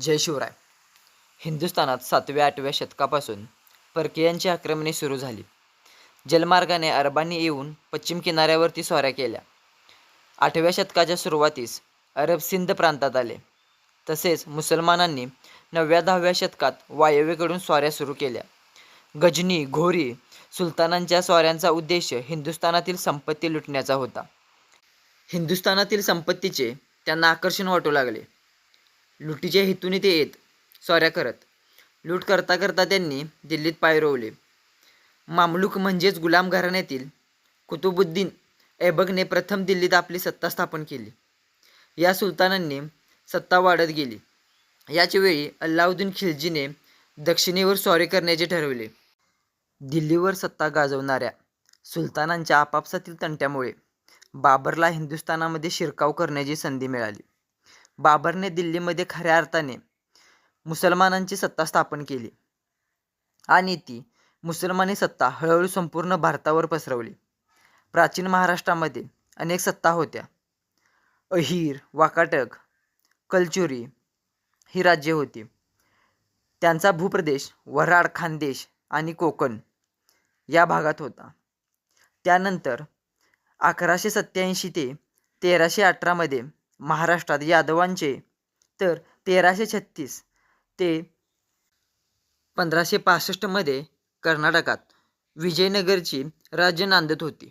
जय शिवराय हिंदुस्थानात सातव्या आठव्या शतकापासून परकीयांची आक्रमणे सुरू झाली. जलमार्गाने अरबांनी येऊन पश्चिम किनाऱ्यावरती स्वाऱ्या केल्या. आठव्या शतकाच्या सुरुवातीस अरब सिंध प्रांतात आले. तसेच मुसलमानांनी नवव्या दहाव्या शतकात वायव्येकडून स्वाऱ्या सुरू केल्या. गजनी घोरी सुलतानांच्या स्वाऱ्यांचा उद्देश हिंदुस्थानातील संपत्ती लुटण्याचा होता. हिंदुस्थानातील संपत्तीचे त्यांना आकर्षण वाटू लागले. लुटीच्या हेतूने ते येत स्वाऱ्या करत. लूट करता करता त्यांनी दिल्लीत पाय रोवले. मामलूक म्हणजेच गुलाम घराण्यातील कुतुबुद्दीन ऐबकने प्रथम दिल्लीत आपली सत्ता स्थापन केली. या सुलतानांनी सत्ता वाढत गेली. याच वेळी अल्लाउद्दीन खिलजीने दक्षिणेवर स्वारी करण्याचे ठरवले. दिल्लीवर सत्ता गाजवणाऱ्या सुलतानांच्या आपापसातील तंट्यामुळे बाबरला हिंदुस्थानामध्ये शिरकाव करण्याची संधी मिळाली. बाबरने दिल्लीमध्ये खऱ्या अर्थाने मुसलमानांची सत्ता स्थापन केली. आणि ती मुसलमानी सत्ता हळूहळू संपूर्ण भारतावर पसरवली. प्राचीन महाराष्ट्रामध्ये अनेक सत्ता होत्या. अहिर वाकाटक कलचुरी ही राज्ये होती. त्यांचा भूप्रदेश वऱ्हाड खानदेश आणि कोकण या भागात होता. त्यानंतर अकराशे सत्याऐंशी ते तेराशे अठरामध्ये महाराष्ट्रात यादवांचे. तर तेराशे छत्तीस ते पंधराशे पासष्टमध्ये कर्नाटकात विजयनगरची राज्य नांदत होती.